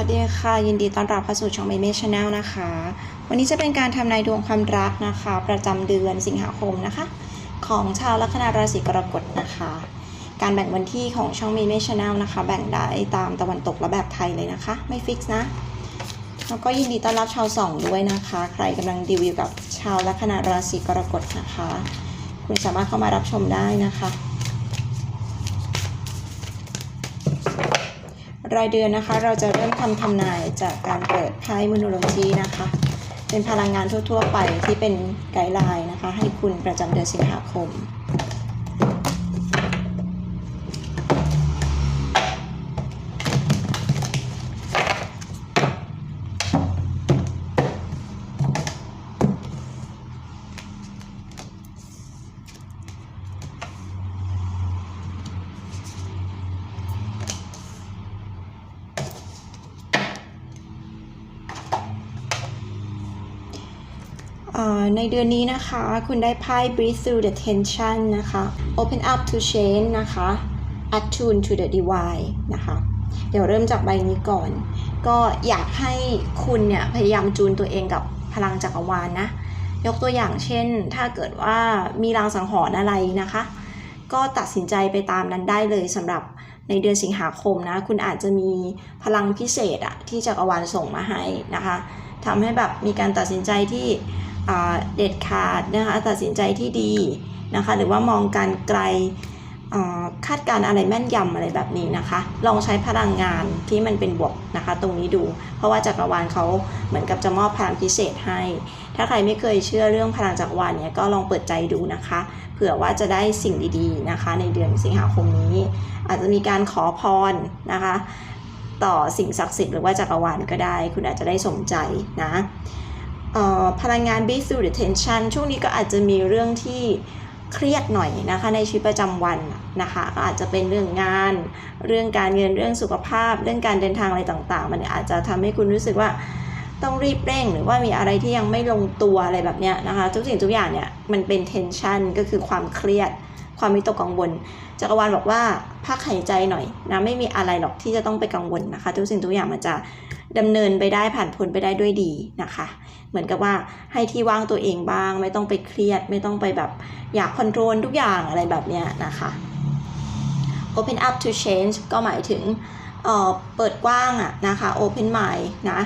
วัสดีค่ะ ยินดีต้อนรับเข้าสู่ช่องเมเมชแนลนะคะ วันนี้จะเป็นการทำนายดวงความรักนะคะ ประจำเดือนสิงหาคมนะคะ ของชาวลัคนาราศีกรกฎนะคะ การแบ่งวันที่ของช่องเมเมชแนลนะคะ แบ่งได้ตามตะวันตกและแบบไทยเลยนะคะ ไม่ฟิกซ์นะแล้วก็ยินดีต้อนรับชาวสองด้วยนะคะ ใครกำลังดีลอยู่กับชาวลัคนาราศีกรกฎนะคะ คุณสามารถเข้ามารับชมได้นะคะ รายเดือนนะคะ เราจะเริ่มทำทำนายจากการเปิดไพ่มูโนโลจีนะคะ เป็นพลังงานทั่ว ๆ ไปที่เป็นไกด์ไลน์นะคะ ให้คุณประจำเดือนสิงหาคม ในเดือนนี้นะคะ คุณได้ไพ่ breathe through the tension นะคะ open up to change นะคะ attune to the divine นะคะ เดี๋ยวเริ่มจากใบนี้ก่อน ก็อยากให้คุณเนี่ยพยายามจูนตัวเองกับพลังจักรวาลนะยกตัวอย่างเช่น ถ้าเกิดว่ามีรางสังหรณ์อะไรนะคะ ก็ตัดสินใจไปตามนั้นได้เลยสำหรับในเดือนสิงหาคมนะ คุณอาจจะมีพลังพิเศษอะที่จักรวาลส่งมาให้นะคะทำให้แบบมีการตัดสินใจที่ เด็ดขาดนะคะตัดสินใจที่ดีนะคะ หรือว่ามองการไกลคาดการณ์อะไรแม่นยำอะไรแบบนี้นะคะ ลองใช้พลังงานที่มันเป็นบวกนะคะ ตรงนี้ดู เพราะว่าจักรวาลเขาเหมือนกับจะมอบพลังพิเศษให้ ถ้าใครไม่เคยเชื่อเรื่องพลังจักรวาลเนี่ยก็ลองเปิดใจดูนะคะ เผื่อว่าจะได้สิ่งดีๆนะคะ ในเดือนสิงหาคมนี้ อาจจะมีการขอพรนะคะ ต่อสิ่งศักดิ์สิทธิ์หรือว่าจักรวาลก็ได้ คุณอาจจะได้สมใจนะ พลังงาน b e through the tension ช่วงนี้ก็อาจจะมีเรื่องที่เครียดหน่อยนะคะในชีวิตประจำวันนะคะก็อาจจะเป็นเรื่องงาน เรื่องการเงินเรื่องสุขภาพ เรื่องการเดินทางอะไรต่างๆ มันอาจจะทำให้คุณรู้สึกว่าต้องรีบเร่ง หรือว่ามีอะไรที่ยังไม่ลงตัวอะไรแบบเนี้ยนะคะทุกสิ่งทุกอย่างเนี่ยมันเป็น tension ก็คือความเครียด ความวิตกกังวลจักรวาลบอกว่าพักหายใจหน่อยนะไม่มีอะไรหรอกที่จะต้องไปกังวลนะคะ ทุกสิ่งทุกอย่างมันจะ ดำเนินไปได้ผ่านพ้นไปได้ด้วยดีนะคะ เหมือนกับว่าให้ที่ว่างตัวเองบ้าง ไม่ต้องไปเครียด ไม่ต้องไปแบบอยากคอนโทรลทุกอย่างอะไรแบบเนี้ยนะคะ open up to change ก็หมายถึงเอ่อเปิดกว้างอะนะคะ open mind นะ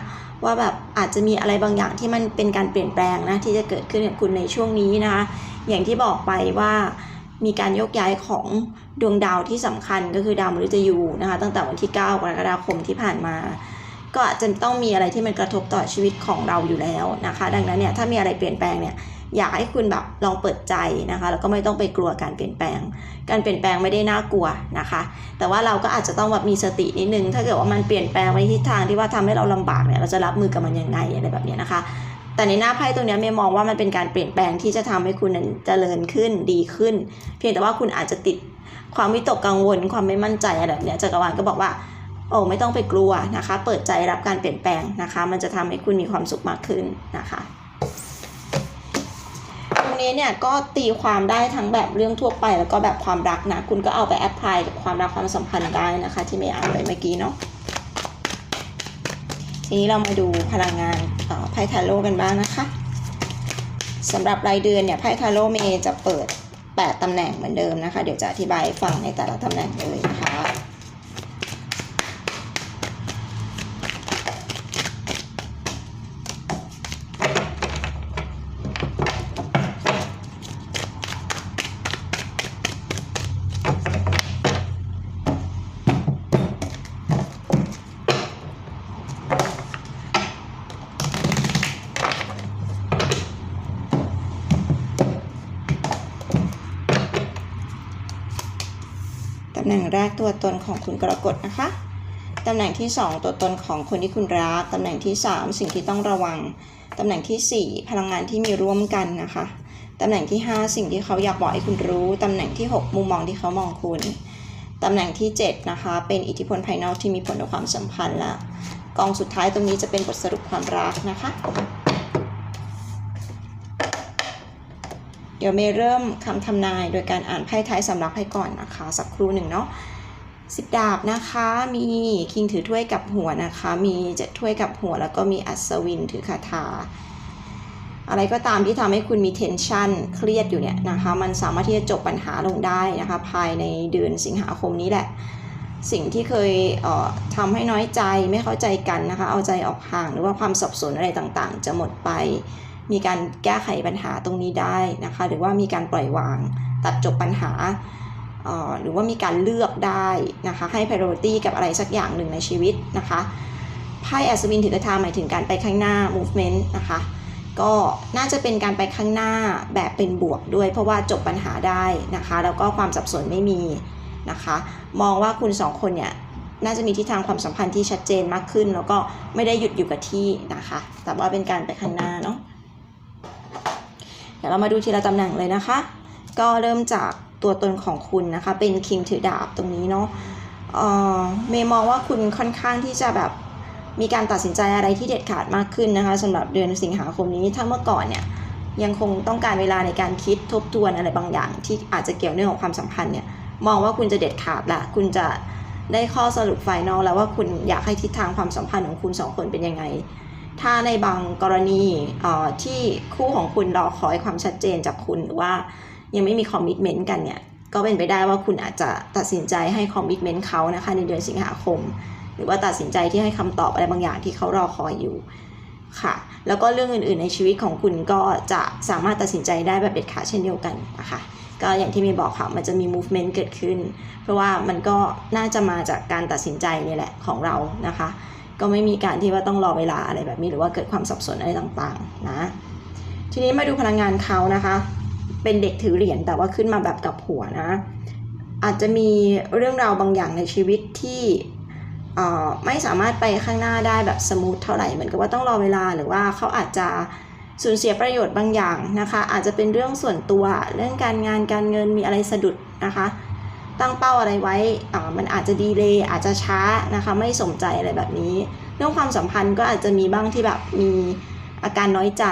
ว่าแบบอาจจะมีอะไรบางอย่างที่มันเป็นการเปลี่ยนแปลงนะที่จะเกิดขึ้นกับคุณในช่วงนี้นะคะอย่างที่บอกไปว่ามีการยกย้ายของดวงดาวที่สำคัญก็คือดาวมฤตยูนะคะตั้งแต่วันที่ 9 กรกฎาคมที่ผ่านมา ก็จะต้องมีอะไรที่มันกระทบต่อชีวิตของเราอยู่แล้วนะคะ ดังนั้นเนี่ยถ้ามีอะไรเปลี่ยนแปลงเนี่ยอยากให้คุณแบบลองเปิดใจนะคะ แล้วก็ไม่ต้องไปกลัวการเปลี่ยนแปลง การเปลี่ยนแปลงไม่ได้น่ากลัวนะคะ แต่ว่าเราก็อาจจะต้องแบบมีสตินิดนึง ถ้าเกิดว่ามันเปลี่ยนแปลงไปทิศทางที่ว่าทำให้เราลำบากเนี่ยเราจะรับมือกับมันยังไงอะไรแบบเนี้ยนะคะ แต่ในหน้าไพ่ตรงนี้เมย์มองว่ามันเป็นการเปลี่ยนแปลงที่จะทำให้คุณนั้นเจริญขึ้นดีขึ้น เพียงแต่ว่าคุณอาจจะติดความวิตกกังวล ความไม่มั่นใจอะไรแบบเนี้ยจักรวาลก็บอกว่า โอ้ไม่ต้องไปกลัวนะคะ เปิดใจรับการเปลี่ยนแปลงนะคะ มันจะทำให้คุณมีความสุขมากขึ้นนะคะตรงนี้เนี่ยก็ตีความได้ทั้งแบบเรื่องทั่วไปแล้วก็แบบความรักนะ คุณก็เอาไปแอพพลายกับความรักความสัมพันธ์ได้นะคะ ที่เมย์อ่านไปเมื่อกี้เนาะทีนี้เรามาดูพลังงานไพ่ทาโร่กันบ้างนะคะสำหรับรายเดือนเนี่ยไพ่ทาโร่เมย์จะเปิด 8ตำแหน่งเหมือนเดิมนะคะ เดี๋ยวจะอธิบายฟังในแต่ละตำแหน่งเลยนะคะ หน่งแรกตัวตนของคุณกรกฎนะคะ ตำแหน่งที่ 2 ตัวตนของคนที่คุณรัก ตำแหน่งที่ 3 สิ่งที่ต้องระวัง ตำแหน่งทีสี่ 4 พลังงานที่มีร่วมกันนะคะ ตำแหน่งที่ 5 สิ่งที่เขาอยากบอกให้คุณรู้ ตำแหน่งที่ 6 มุมมองที่เขามองคุณ ตำแหน่งที่ 7 นะคะ เป็นอิทธิพลภายนอกที่มีผลต่อความสัมพันธ์ละกองสุดท้ายตรงนี้จะเป็นบทสรุปความรักนะคะ เดี๋ยวเมย์เริ่มคำทำนายโดยการอ่านไพ่ท้ายสำรับให้ก่อนนะคะ สักครู่หนึ่งเนาะสิบดาบนะคะ มีคิงถือถ้วยกับหัวนะคะ มีเจ็ดถ้วยกับหัว แล้วก็มีอัศวินถือคาถา อะไรก็ตามที่ทำให้คุณมี tension เครียดอยู่เนี่ยนะคะ มันสามารถที่จะจบปัญหาลงได้นะคะ ภายในเดือนสิงหาคมนี้แหละ สิ่งที่เคยเอ่อทำให้น้อยใจไม่เข้าใจกันนะคะ เอาใจออกห่างหรือว่าความสับสนอะไรต่างๆ จะหมดไป มีการแก้ไขปัญหาตรงนี้ได้นะคะ หรือว่ามีการปล่อยวาง ตัดจบปัญหา หรือว่ามีการเลือกได้นะคะ ให้ priority กับอะไรสักอย่างหนึ่งในชีวิตนะคะไพ่อัศวินถือกระทาหมายถึงการไปข้างหน้า movement นะคะ ก็น่าจะเป็นการไปข้างหน้าแบบเป็นบวกด้วย เพราะว่าจบปัญหาได้นะคะ แล้วก็ความสับสนไม่มีนะคะ มองว่าคุณสองคนเนี่ยน่าจะมีทิศทางความสัมพันธ์ที่ชัดเจนมากขึ้น แล้วก็ไม่ได้หยุดอยู่กับที่นะคะ แต่ว่าเป็นการไปข้างหน้าเนาะ เดี๋ยวเรามาดูทีละตำแหน่งเลยนะคะ ก็เริ่มจากตัวตนของคุณนะคะ เป็นคิงถือดาบตรงนี้เนาะเอ่อเมย์มองว่าคุณค่อนข้างที่จะแบบมีการตัดสินใจอะไรที่เด็ดขาดมากขึ้นนะคะสำหรับเดือนสิงหาคมนี้ถ้าเมื่อก่อนเนี่ยยังคงต้องการเวลาในการคิดทบทวนอะไรบางอย่าง ที่อาจจะเกี่ยวเนื่องกับความสัมพันธ์เนี่ยมองว่าคุณจะเด็ดขาดละคุณจะได้ข้อสรุปไฟนอลแล้วว่าคุณอยากให้ทิศทางความสัมพันธ์ของคุณสองคนเป็นยังไง ถ้าในบางกรณีที่คู่ของคุณรอคอยความชัดเจนจากคุณหรือว่ายังไม่มีคอมมิชเมนต์กันเนี่ยก็เป็นไปได้ว่าคุณอาจจะตัดสินใจให้คอมมิชเมนต์เขานะคะในเดือนสิงหาคม หรือว่าตัดสินใจที่ให้คำตอบอะไรบางอย่างที่เขารอคอยอยู่ค่ะ แล้วก็เรื่องอื่นๆในชีวิตของคุณก็จะสามารถตัดสินใจได้แบบเด็ดขาดเช่นเดียวกันนะคะก็อย่างที่มีบอกค่ะ มันจะมี movement เกิดขึ้น เพราะว่ามันก็น่าจะมาจากการตัดสินใจนี่แหละของเรานะคะ ก็ไม่มีการที่ว่าต้องรอเวลาอะไรแบบนี้หรือว่าเกิดความสับสนอะไรต่างๆนะทีนี้มาดูพลังงานเขานะคะ เป็นเด็กถือเหรียญแต่ว่าขึ้นมาแบบกับหัวนะ อาจจะมีเรื่องราวบางอย่างในชีวิตที่เอ่อไม่สามารถไปข้างหน้าได้แบบสมูทเท่าไหร่เหมือนกับว่าต้องรอเวลาหรือว่าเขาอาจจะสูญเสียประโยชน์บางอย่างนะคะ อาจจะเป็นเรื่องส่วนตัวเรื่องการงานการเงินมีอะไรสะดุดนะคะ ตั้งเป้าอะไรไว้อ่ามันอาจจะดีเลยอาจจะช้านะคะไม่สมใจอะไรแบบนี้ เรื่องความสัมพันธ์ก็อาจจะมีบ้างที่แบบมีอาการน้อยใจ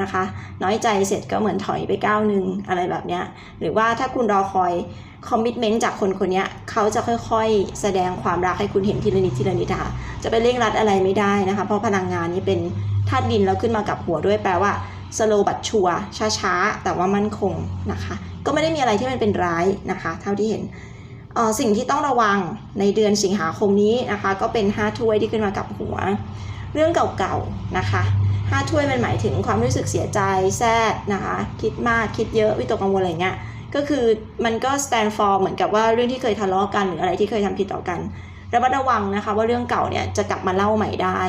นะคะ น้อยใจเสร็จก็เหมือนถอยไปก้าวหนึ่งอะไรแบบเนี้ยหรือว่าถ้าคุณรอคอยคอมมิชเมนต์จากคนคนนี้เขาจะค่อยๆ แสดงความรักให้คุณเห็นทีละนิดทีละนิดค่ะจะไปเร่งรัดอะไรไม่ได้นะคะ เพราะพลังงานนี้เป็นธาตุดินแล้วขึ้นมากับหัวด้วยแปลว่าสโลบัตชัวช้าๆ แต่ว่ามั่นคงนะคะ ก็ไม่ได้มีอะไรที่มันเป็นร้ายนะคะ เท่าที่เห็นสิ่งที่ต้องระวังในเดือนสิงหาคมนี้นะคะ ก็เป็นห้าถ้วยที่ขึ้นมากับหัว เรื่องเก่าๆนะคะห้าถ้วยมันหมายถึงความรู้สึกเสียใจแซดนะคะ คิดมากคิดเยอะวิตกกังวลอะไรเงี้ยก็คือมันก็ stand for เหมือนกับว่าเรื่องที่เคยทะเลาะกันหรืออะไรที่เคยทำผิดต่อกันระมัดระวังนะคะว่าเรื่องเก่าเนี่ยจะกลับมาเล่าใหม่ได้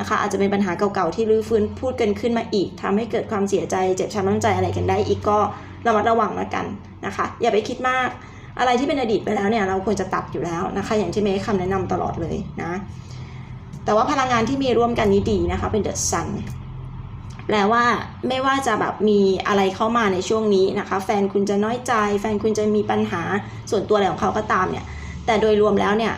นะคะ อาจจะเป็นปัญหาเก่าๆที่รื้อฟื้นพูดกันขึ้นมาอีกทำให้เกิดความเสียใจเจ็บช้ำน้ำใจอะไรกันได้อีกก็ ระมัดระวังแล้วกันนะคะ อย่าไปคิดมาก อะไรที่เป็นอดีตไปแล้วเนี่ยเราควรจะตัดอยู่แล้วนะคะ อย่างที่เมย์คำแนะนำตลอดเลยนะ แต่ว่าพลังงานที่มีร่วมกันนี้ดีนะคะ เป็น The Sun แปลว่าไม่ว่าจะแบบมีอะไรเข้ามาในช่วงนี้นะคะ แฟนคุณจะน้อยใจ แฟนคุณจะมีปัญหาส่วนตัวอะไรของเขาก็ตามเนี่ย แต่โดยรวมแล้วเนี่ย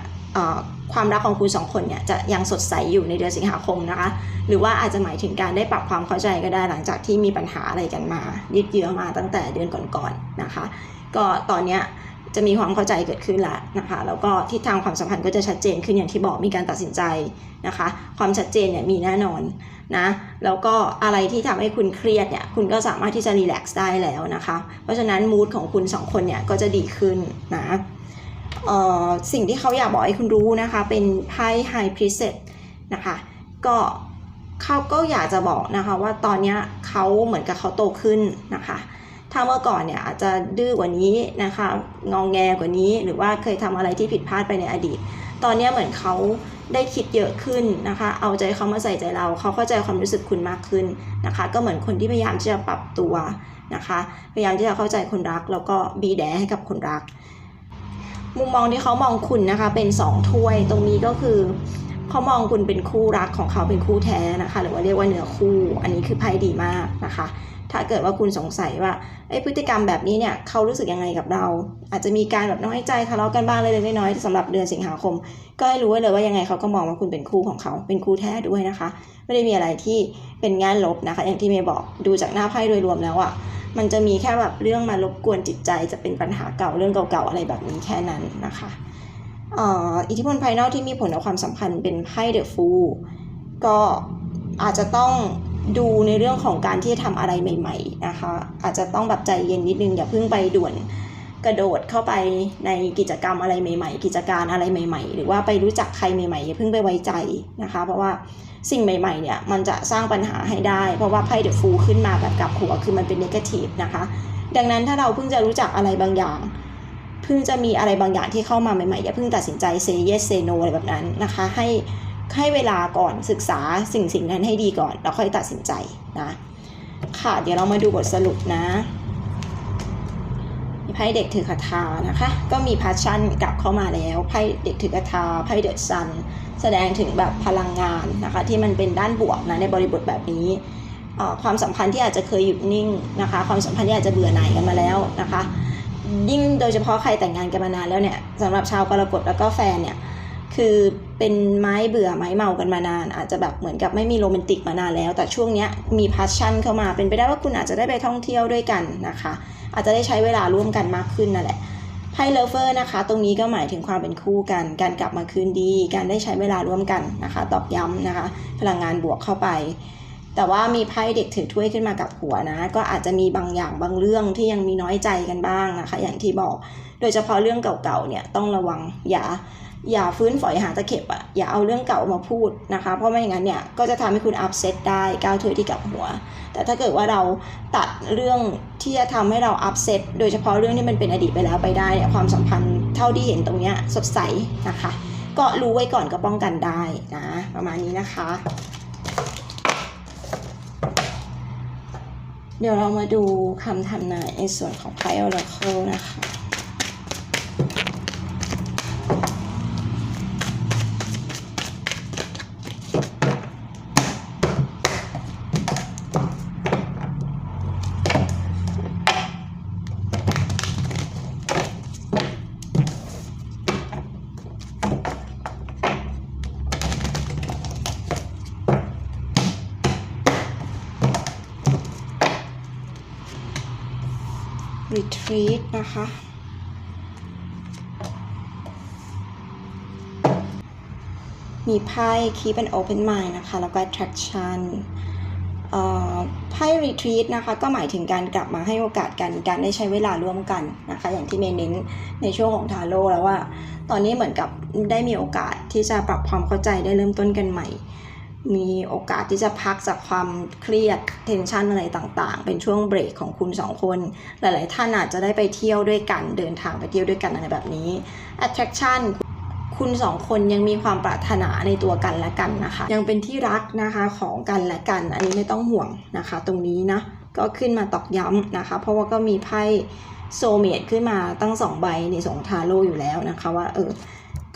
ความรักของคุณสองคนเนี่ยจะยังสดใสอยู่ในเดือนสิงหาคมนะคะ หรือว่าอาจจะหมายถึงการได้ปรับความเข้าใจก็ได้หลังจากที่มีปัญหาอะไรกันมายืดเยื้อมาตั้งแต่เดือนก่อนๆนะคะ ก็ตอนเนี้ยจะมีความเข้าใจเกิดขึ้นแล้วนะคะ แล้วก็ทิศทางความสัมพันธ์ก็จะชัดเจนขึ้นอย่างที่บอกมีการตัดสินใจนะคะ ความชัดเจนเนี่ยมีแน่นอนนะ แล้วก็อะไรที่ทำให้คุณเครียดเนี่ยคุณก็สามารถที่จะรีแลกซ์ได้แล้วนะคะ เพราะฉะนั้นมูดของคุณสองคนเนี่ยก็จะดีขึ้นนะ สิ่งที่เขาอยากบอกให้คุณรู้นะคะ เป็นไพ่ High Priestess นะคะก็เขาก็อยากจะบอกนะคะว่าตอนนี้เขาเหมือนกับเขาโตขึ้นนะคะ ถ้าเมื่อก่อนเนี่ยอาจจะดื้อกว่านี้นะคะงองแงกว่านี้ หรือว่าเคยทำอะไรที่ผิดพลาดไปในอดีต ตอนนี้เหมือนเขาได้คิดเยอะขึ้นนะคะ เอาใจเขามาใส่ใจเรา เขาเข้าใจความรู้สึกคุณมากขึ้นนะคะ ก็เหมือนคนที่พยายามที่จะปรับตัวนะคะ พยายามที่จะเข้าใจคนรัก แล้วก็บีแดให้กับคนรัก มุมมองที่เขามองคุณนะคะ เป็นสองถ้วยตรงนี้ก็คือเขามองคุณเป็นคู่รักของเขาเป็นคู่แท้นะคะ หรือว่าเรียกว่าเนื้อคู่ อันนี้คือไพ่ดีมากนะคะ ถ้าเกิดว่าคุณสงสัยว่าไอ้พฤติกรรมแบบนี้เนี่ยเขารู้สึกยังไงกับเรา อาจจะมีการแบบน้อยใจทะเลาะกันบ้างเล็กๆน้อยๆสำหรับเดือนสิงหาคม ก็ให้รู้ไว้เลยว่ายังไงเขาก็มองว่าคุณเป็นคู่ของเขาเป็นคู่แท้ด้วยนะคะ ไม่ได้มีอะไรที่เป็นแง่ลบนะคะ อย่างที่เมย์บอกดูจากหน้าไพ่โดยรวมแล้วอะ่ะ มันจะมีแค่แบบเรื่องมารบกวนจิตใจ จะเป็นปัญหาเก่าเรื่องเก่าๆอะไรแบบนี้แค่นั้นนะคะอิทธิพลภายนอกที่มีผลต่อความสัมพันธ์เป็นไพ่เดอะฟูก็อาจจะต้องดูในเรื่องของการที่จะทำอะไรใหม่ ๆนะคะ อาจจะต้องแบบใจเย็นนิดนึงอย่าเพิ่งไปด่วนกระโดดเข้าไปในกิจกรรมอะไรใหม่ ๆ กิจการอะไรใหม่ ๆ หรือว่าไปรู้จักใครใหม่ๆอย่าเพิ่งไปไว้ใจนะคะ เพราะว่า สิ่งใหม่ๆเนี่ยมันจะสร้างปัญหาให้ได้ เพราะว่าไพ่เดอะฟูขึ้นมาแบบกลับหัวคือมันเป็นเนกาทีฟนะคะ ดังนั้นถ้าเราเพิ่งจะรู้จักอะไรบางอย่าง เพิ่งจะมีอะไรบางอย่างที่เข้ามาใหม่ๆ อย่าเพิ่งตัดสินใจ say yes say no อะไรแบบนั้นนะคะ ให้ให้เวลาก่อนศึกษาสิ่งสิ่งนั้นให้ดีก่อน แล้วค่อยตัดสินใจนะค่ะเดี๋ยวเรามาดูบทสรุปนะ ไพ่เด็กถือคาถานะคะ ก็มีพาชั่นกลับเข้ามาแล้วไพ่เด็กถือคาถาไพ่เดอะซันแสดงถึงแบบพลังงานนะคะ ที่มันเป็นด้านบวกนะในบริบทแบบนี้ความสัมพันธ์ที่อาจจะเคยหยุดนิ่งนะคะ ความสัมพันธ์ที่อาจจะเบื่อหน่ายกันมาแล้วนะคะ ยิ่งโดยเฉพาะใครแต่งงานกันมานานแล้วเนี่ยสำหรับชาวกรกฎแล้วก็แฟนเนี่ย คือเป็นไม้เบื่อไม้เมากันมานาน อาจจะแบบเหมือนกับไม่มีโรแมนติกมานานแล้ว แต่ช่วงเนี้ยมีพาชั่นเข้ามาเป็นไปได้ว่าคุณอาจจะได้ไปท่องเที่ยวด้วยกันนะคะ อาจจะได้ใช้เวลาร่วมกันมากขึ้นนั่นแหละไพ่เลเวอร์นะคะ ตรงนี้ก็หมายถึงความเป็นคู่กัน การกลับมาคืนดี การได้ใช้เวลาร่วมกันนะคะ ตอกย้ำนะคะ พลังงานบวกเข้าไป แต่ว่ามีไพ่เด็กถือถ้วยขึ้นมากับหัวนะ ก็อาจจะมีบางอย่างบางเรื่องที่ยังมีน้อยใจกันบ้างนะคะ อย่างที่บอก โดยเฉพาะเรื่องเก่าๆเนี่ยต้องระวังอย่า อย่าฟื้นฝอยหาตะเข็บอะอย่าเอาเรื่องเก่ามาพูดนะคะ เพราะไม่อย่างนั้นเนี่ยก็จะทำให้คุณอัพเซตได้ก้าวถ้วยที่กับหัว แต่ถ้าเกิดว่าเราตัดเรื่องที่จะทำให้เราอัพเซตโดยเฉพาะเรื่องที่มันเป็นอดีตไปแล้วไปได้เนี่ยความสัมพันธ์เท่าที่เห็นตรงเนี้ยสดใสนะคะ ก็รู้ไว้ก่อนก็ป้องกันได้นะประมาณนี้นะคะ เดี๋ยวเรามาดูคำทำนายในส่วนของไพ่ออราเคิลนะคะ retreat นะคะ มีไพ่ keep an open mind นะคะ แล้วก็ attraction ไพ่ retreat นะคะก็หมายถึงการกลับมาให้โอกาสกันการได้ใช้เวลาร่วมกันนะคะ อย่างที่เมย์เน้นในช่วงของทาโร่แล้วว่า ตอนนี้เหมือนกับได้มีโอกาสที่จะปรับความเข้าใจได้เริ่มต้นกันใหม่ มีโอกาสที่จะพักจากความเครียดเทนชันอะไรต่างๆ เป็นช่วงเบรกของคุณสองคน หลายๆท่านอาจจะได้ไปเที่ยวด้วยกัน เดินทางไปเที่ยวด้วยกันอะไรแบบนี้ attraction คุณสองคนยังมีความปรารถนาในตัวกันและกันนะคะ ยังเป็นที่รักนะคะของกันและกัน อันนี้ไม่ต้องห่วงนะคะ ตรงนี้นะก็ขึ้นมาตอกย้ำนะคะ เพราะว่าก็มีไพ่โซเมตขึ้นมาตั้งสองใบในสองทาโร่อยู่แล้วนะคะว่าเออ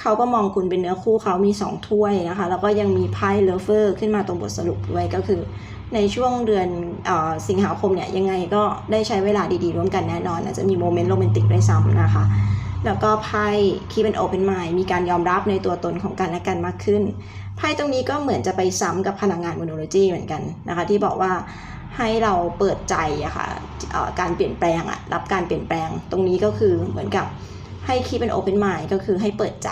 เขาก็มองคุณเป็นเนื้อคู่เขามี 2 ถ้วยนะคะ แล้วก็ยังมีไพ่เลเวอร์ขึ้นมาตรงบทสรุปด้วยก็คือ ในช่วงเดือนออสิงหาคมเนี่ยยังไงก็ได้ใช้เวลาดีๆ ร่วมกันแน่นอนอาจจะมีโมเมนต์โรแมนติกด้วยซ้ำนะคะแล้วก็ไพ่คีเป็นโอเ n น Mind มีการยอมรับในตัวตนของกันและกันมากขึ้น ไพ่ตรงนี้ก็เหมือนจะไปซ้ำกับพลังงานมโนโลจีเหมือนกันนะคะ ที่บอกว่าให้เราเปิดใจอะค่ะเอ่อการเปลี่ยนแปลงอะรับการเปลี่ยนแปลง ตรงนี้ก็คือเหมือนกับ ให้คิดเป็นโอเ n น Mind ก็คือให้เปิดใจ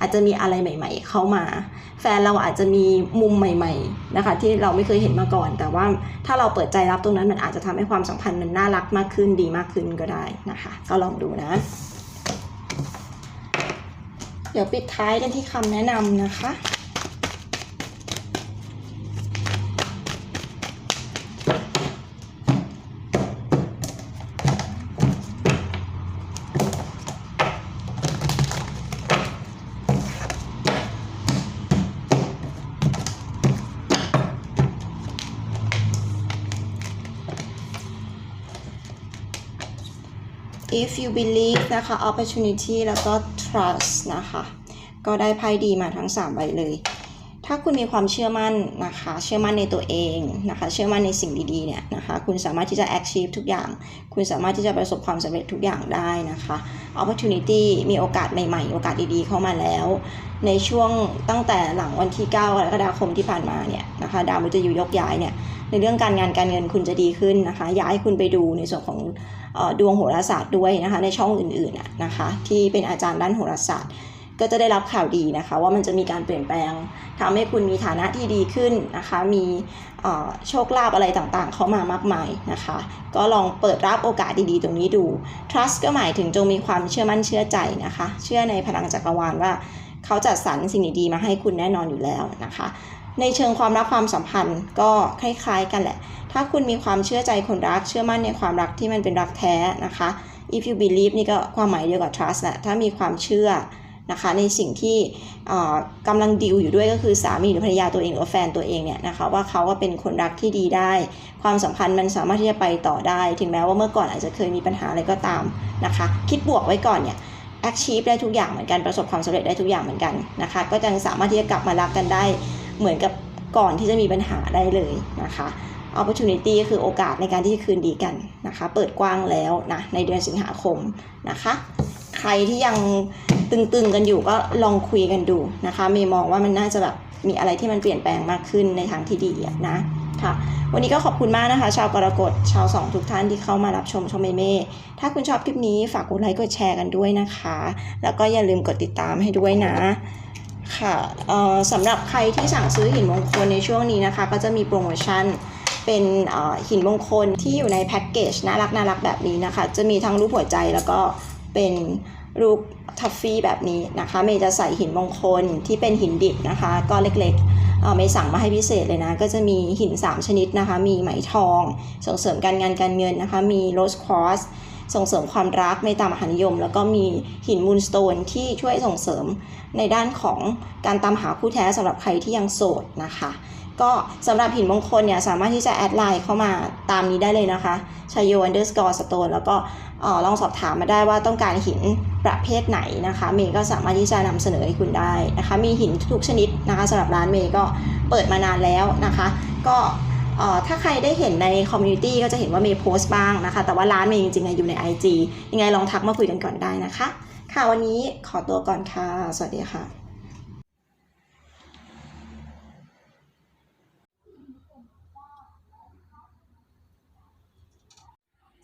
อาจจะมีอะไรใหม่ ๆ เข้ามา แฟนเราอาจจะมีมุมใหม่ ๆ นะคะ ที่เราไม่เคยเห็นมาก่อน แต่ว่าถ้าเราเปิดใจรับตรงนั้นมันอาจจะทำให้ความสัมพันธ์มันน่ารักมากขึ้นดีมากขึ้นก็ได้นะคะ ก็ลองดูนะ เดี๋ยวปิดท้ายกันที่คำแนะนำนะคะ if you believe นะคะ opportunity แล้วก็ trust นะคะ ก็ได้ไพ่ดีมาทั้ง 3 ใบเลย ถ้าคุณมีความเชื่อมั่นนะคะ เชื่อมั่นในตัวเองนะคะ เชื่อมั่นในสิ่งดีๆเนี่ยนะคะ คุณสามารถที่จะ achieve ทุกอย่าง คุณสามารถที่จะประสบความสำเร็จทุกอย่างได้นะคะ opportunity มีโอกาสใหม่ๆ โอกาสดีๆ เข้ามาแล้ว ในช่วงตั้งแต่หลังวันที่ 9กรกฎาคมที่ผ่านมาเนี่ยนะคะ ดาวมฤตยูยกย้ายเนี่ย ในเรื่องการงานการเงินคุณจะดีขึ้นนะคะอยากให้คุณไปดูในส่วนของดวงโหราศาสตร์ด้วยนะคะ ในช่องอื่นๆน่ะนะคะ ที่เป็นอาจารย์ด้านโหราศาสตร์ ก็จะได้รับข่าวดีนะคะ ว่ามันจะมีการเปลี่ยนแปลงทำให้คุณมีฐานะที่ดีขึ้นนะคะ มีโชคลาภอะไรต่างๆ เข้ามามากมายนะคะ ก็ลองเปิดรับโอกาสดีๆ ตรงนี้ดู trust ก็หมายถึงจงมีความเชื่อมั่นเชื่อใจนะคะ เชื่อในพลังจักรวาลว่า เขาจัดสรรสิ่งดีๆมาให้คุณแน่นอนอยู่แล้วนะคะ ในเชิงความรักความสัมพันธ์ก็คล้ายๆ กันแหละ ถ้าคุณมีความเชื่อใจคนรัก เชื่อมั่นในความรักที่มันเป็นรักแท้นะคะ if you believe นี่ก็ความหมายเดียวกับ trust แหละถ้ามีความเชื่อ นะคะในสิ่งที่เอ่อกำลังดิวอยู่ด้วยก็คือสามีหรือภรรยาตัวเองหรือแฟนตัวเองเนี่ยนะคะว่าเขาว่าเป็นคนรักที่ดีได้ ความสัมพันธ์มันสามารถที่จะไปต่อได้ ถึงแม้ว่าเมื่อก่อนอาจจะเคยมีปัญหาอะไรก็ตามนะคะ คิดบวกไว้ก่อนเนี่ย achieve ได้ทุกอย่างเหมือนกันประสบความสำเร็จได้ทุกอย่างเหมือนกันนะคะ ก็ยังสามารถที่จะกลับมารักกันได้เหมือนกับก่อนที่จะมีปัญหาได้เลยนะคะ opportunity ก็คือโอกาสในการที่จะคืนดีกันนะคะ เปิดกว้างแล้วนะในเดือนสิงหาคมนะคะ ใครที่ยัง ตึงๆกันอยู่ก็ลองคุยกันดูนะคะ เมย์มองว่ามันน่าจะแบบมีอะไรที่มันเปลี่ยนแปลงมากขึ้นในทางที่ดีนะค่ะ วันนี้ก็ขอบคุณมากนะคะ ชาวกรกฎชาวสองทุกท่านที่เข้ามารับชมชมเมเม่ถ้าคุณชอบคลิปนี้ฝากกดไลค์กดแชร์กันด้วยนะคะ แล้วก็อย่าลืมกดติดตามให้ด้วยนะค่ะเอ่อสำหรับใครที่สั่งซื้อหินมงคลในช่วงนี้นะคะ ก็จะมีโปรโมชั่นเป็นหินมงคลที่อยู่ในแพ็กเกจน่ารักน่ารักแบบนี้นะคะ จะมีทั้งรูปหัวใจแล้วก็เป็นรูป ทัฟฟี่แบบนี้นะคะเมย์จะใส่หินมงคลที่เป็นหินดิบนะคะก็เล็กๆเมย์สั่งมาให้พิเศษเลยนะ ก็จะมีหิน 3 ชนิดนะคะ มีไหมทอง ส่งเสริมการงานการเงินนะคะ มีโรสควอสส่งเสริมความรักเมตตามหานิยม แล้วก็มีหินมูนสโตนที่ช่วยส่งเสริมในด้านของการตามหาคู่แท้สำหรับใครที่ยังโสดนะคะ ก็สำหรับหินมงคลเนี่ยสามารถที่จะแอดไลน์เข้ามาตามนี้ได้เลยนะคะชัยโย underscore stone แล้วก็ลองสอบถามมาได้ว่าต้องการหินประเภทไหนนะคะ เมย์ก็สามารถที่จะนำเสนอให้คุณได้นะคะ มีหินทุกชนิดนะคะสำหรับร้านเมย์ก็เปิดมานานแล้วนะคะ ก็ถ้าใครได้เห็นในคอมมูนิตี้ก็จะเห็นว่าเมย์โพสต์บ้างนะคะ แต่ว่าร้านเมย์จริงๆอยู่ใน IG ยังไงลองทักมาคุยกันก่อนได้นะคะ ค่ะวันนี้ขอตัวก่อนค่ะ สวัสดีค่ะ